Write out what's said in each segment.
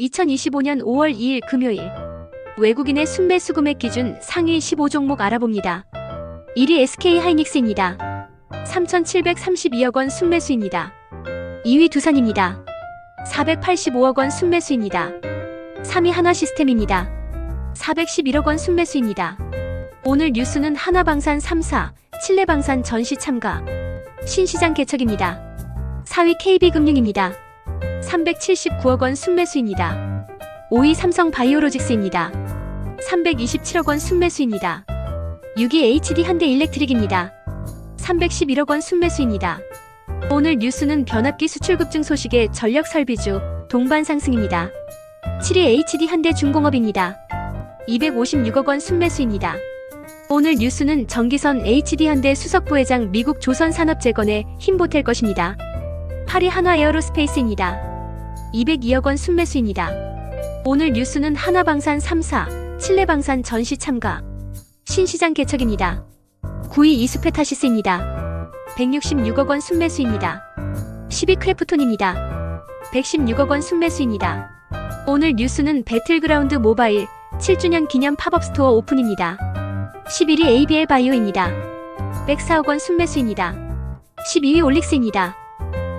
2025년 5월 2일 금요일 외국인의 순매 수 금액 기준 상위 15종목 알아봅니다. 1위 SK 하이닉스입니다. 3,732억 원 순매수입니다. 2위 두산입니다. 485억 원 순매수입니다. 3위 하나시스템입니다. 411억 원 순매수입니다. 오늘 뉴스는 하나방산 3사, 칠레방산 전시 참가, 신시장 개척입니다. 4위 KB금융입니다. 379억 원 순매수입니다. 5위 삼성 바이오로직스입니다. 327억 원 순매수입니다. 6위 HD 현대 일렉트릭입니다. 311억 원 순매수입니다. 오늘 뉴스는 변압기 수출 급증 소식에 전력 설비주 동반 상승입니다. 7위 HD 현대 중공업입니다. 256억 원 순매수입니다. 오늘 뉴스는 정기선 HD 현대 수석 부회장 미국 조선 산업 재건에 힘보탤 것입니다. 8위 한화 에어로스페이스입니다. 202억 원 순매수입니다. 오늘 뉴스는 하나방산 3사, 칠레방산 전시 참가, 신시장 개척입니다. 9위 이스페타시스입니다. 166억 원 순매수입니다. 10위 크래프톤입니다. 116억 원 순매수입니다. 오늘 뉴스는 배틀그라운드 모바일 7주년 기념 팝업 스토어 오픈입니다. 11위 ABL 바이오입니다. 104억 원 순매수입니다. 12위 올릭스입니다.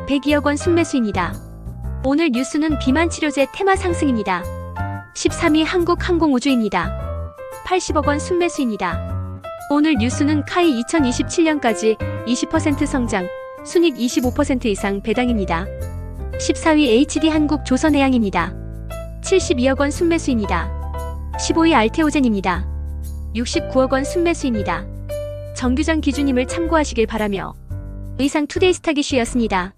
102억 원 순매수입니다. 오늘 뉴스는 비만 치료제 테마 상승입니다. 13위 한국항공우주입니다. 80억 원 순매수입니다. 오늘 뉴스는 카이 2027년까지 20% 성장, 순익 25% 이상 배당입니다. 14위 HD 한국 조선해양입니다. 72억 원 순매수입니다. 15위 알테오젠입니다. 69억 원 순매수입니다. 정규전 기준임을 참고하시길 바라며 의상 투데이 스타기슈였습니다.